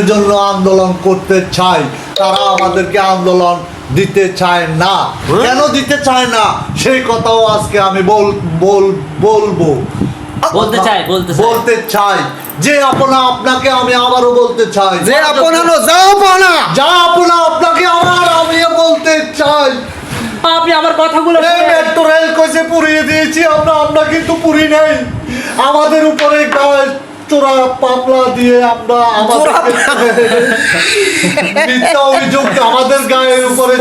জন্য আন্দোলন করতে চাই তারা আমাদেরকে আন্দোলন দিতে চায় না। কেন দিতে চায় না? সেই কথাও আজকে আমি বল বল বলব। বলতে চাই, বলতে চাই। বলতে চাই। যে আপনা আপনাকে আমি আবারও বলতে চাই। যে আপনানো যাও পানা যা আপনা আপনাকে আমার আমি বলতে চাই। আপনি আমার কথাগুলো। মেট্রো রেল কইছে পুড়িয়ে দিয়েছি আমরা আমরা কিন্তু পুরি নাই। আমাদের উপরে গায়ে চোরা পাপলা দিয়ে আমরা আমাদের মিথ্যা অভিযোগ আমাদের গায়ের উপরে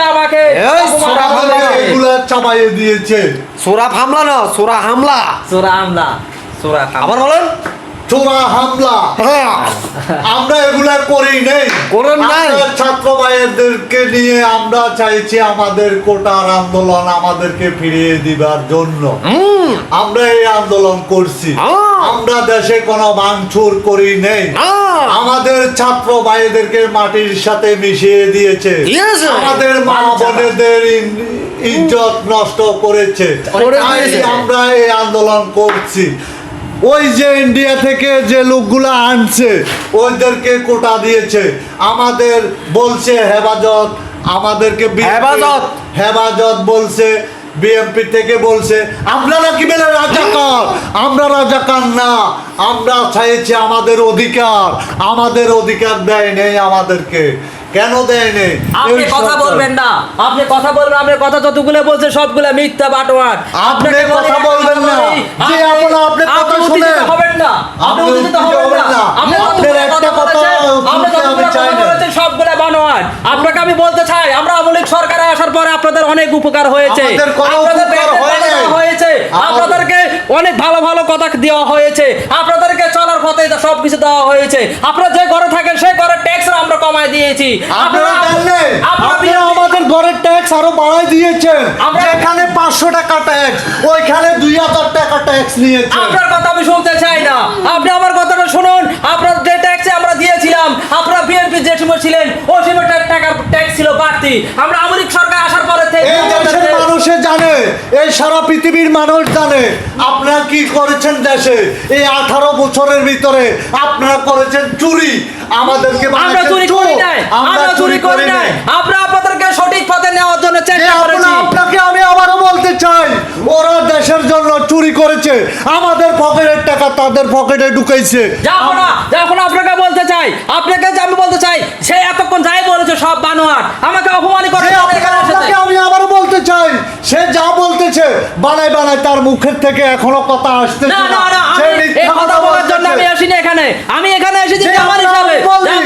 আমাকে সোরা হামলা এগুলা চাপাইয়ে দিয়েছে। সোরা হামলা না সোরা হামলা। সোরা হামলা। সোরা আবার বলেন। চোরা হামলা। হ্যাঁ। আমরা এগুলা করি নেই। করেন নাই। ছাত্র ভাইদেরকে নিয়ে আমরা চাইছি আমাদের কোটার আন্দোলন আমাদেরকে ফিরিয়ে দিবার জন্য। আমরা এই আন্দোলন করছি। হ্যাঁ। আমরা দেশে কোনো ভাঙচুর করি নেই। হ্যাঁ। আমাদের ছাত্র ভাইদেরকে মাটির সাথে মিশিয়ে দিয়েছে। আমাদের মা বোনেদের ইজ্জত নষ্ট করেছে। আমরা এই আন্দোলন করছি। ওই যে ইন্ডিয়া থেকে যে লোকগুলো আনছে ওইদেরকে কোটা দিয়েছে। আমাদের বলছে হেফাজত আমাদেরকে হেফাজত। হেফাজত বলছে বিএমপি থেকে বলছে আমরা নাকি বেলে রাজাকার আমরা রাজাকার না। আমরা চাইছি আমাদের অধিকার। আমাদের অধিকার দেয় নেই আমাদেরকে। কেন দেয় নেই? আপনি কথা বলবেন না। আপনি কথা বলবেন আপনি কথা যতগুলো বলছে সবগুলো মিথ্যা বাটোয়ার আপনি কথা বলবেন না। যে আপনা আপনি কথা আপনি উত্তেজিত শুনেন। হবেন না আপনি উত্তেজিত হবেন না। আপনি একটা কথা আমি চাই না। বলেছেন? বানোয়ার আপনাকে আমি বলতে চাই আমরা আমলিক সরকারে আসার পরে আপনাদের অনেক উপকার হয়েছে। আপনাদের হয় হয়েছে। আপনাদেরকে অনেক ভালো ভালো কথা দেওয়া হয়েছে। আপনাদেরকে চলার পথে সব কিছু দেওয়া হয়েছে। আপনারা যে ঘরে থাকেন সেই ঘরের ট্যাক্স আমরা কমায় দিয়েছি। আপনারা আমাদের ঘরের ট্যাক্স আরও বাড়াই দিয়েছেন। আমরা- যেখানে পাঁচশো টাকা ট্যাক্স ওইখানে দুই হাজার টাকা ট্যাক্স নিয়েছে আপনার কথা আমি শুনতে চাই না। আপনি আমার কথাটা শুনুন। আপনার যে ট্যাক্সে আমরা দিয়েছিলাম আপনারা বিএনপি যে সময় ছিলেন ওই সময় টাকার ট্যাক্স ছিল বাড়তি। আমরা আমরিক এই দেশের মানুষে জানে এই সারা পৃথিবীর মানুষ জানে আপনারা কি করেছেন দেশে? এই আঠারো বছরের ভিতরে আপনারা করেছেন চুরি। আমাদেরকে আমরা চুরি করি নাই আমরা চুরি করি নাই। আমরা আপনাদেরকে সঠিক পথে নেওয়ার জন্য চেষ্টা করেছি। আপনাকে আমি আবারও বলতে চাই ওরা দেশের জন্য চুরি করেছে। আমাদের পকেটের টাকা তাদের পকেটে ঢুকাইছে যাব না যখন আপনাকে বলতে চাই আপনাকে যে আমি বলতে চাই সে এতক্ষণ যাই বলেছে সব বানোয়ার আমাকে অপমানি করে যে আপনা- আপনাকে আমি আবারও বলতে চাই সে যা বানাই বানাই তার মুখের থেকে এখনও কথা আসতেছে না না না। আমি এই কথা বলার জন্য আমি আসিনি এখানে। আমি এখানে এসেছি আমার হিসাবে।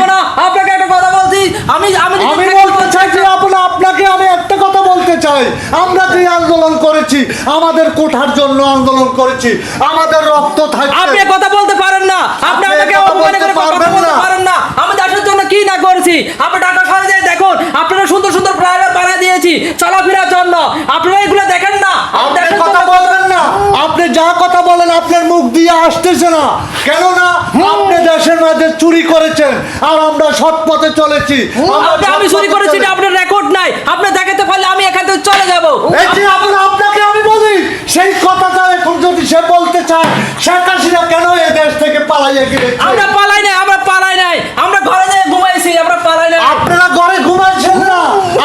না আপনাকে একটা কথা বলছি। আমি আমি আমি বলতে চাই যে আপনা আপনাকে আমি একটা কথা বলতে চাই। আমরা যে আন্দোলন করেছি আমাদের কোঠার জন্য আন্দোলন করেছি। আমাদের রক্ত আপনি কথা বলতে পারেন না। আপনি আপনি আমাকে অপমান করে কথা বলতে পারেন না। আমি দেশের জন্য কি না করেছি? আপনি ঢাকা শহরে যাই দেখুন আপনারা সুন্দর সুন্দর প্রাইভেট বানিয়ে দিয়েছি। চলাফেরার জন্য। আপনারা এগুলো দেখেন না আপনি দেশের কথা জন্য- বলবেন না আপনি যা কথা বলেন আপনার মুখ দিয়ে আসতেছে না? কেননা আপনি দেশের মাঝে চুরি করেছেন আর আমরা সৎ পথে চলেছি। আমি চুরি করেছি আপনার রেকর্ড নাই। আপনি দেখাতে পারলে আমি এখান থেকে চলে যাব। এই আপনাকে আমি বলি সেই কথাটা এখন যদি সে বলতে চায় শেখ হাসিনা কেন এই দেশ থেকে পালাইয়া গিয়েছে? আমরা পালাই নাই আমরা পালাই নাই। আমরা ঘরে যেয়ে ঘুমাইছি আমরা পালাই নাই। আপনারা ঘরে ঘুমাচ্ছেন না।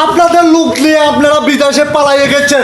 আপনাদের লুক নিয়ে আপনারা বিদেশে পালাইয়ে গেছেন।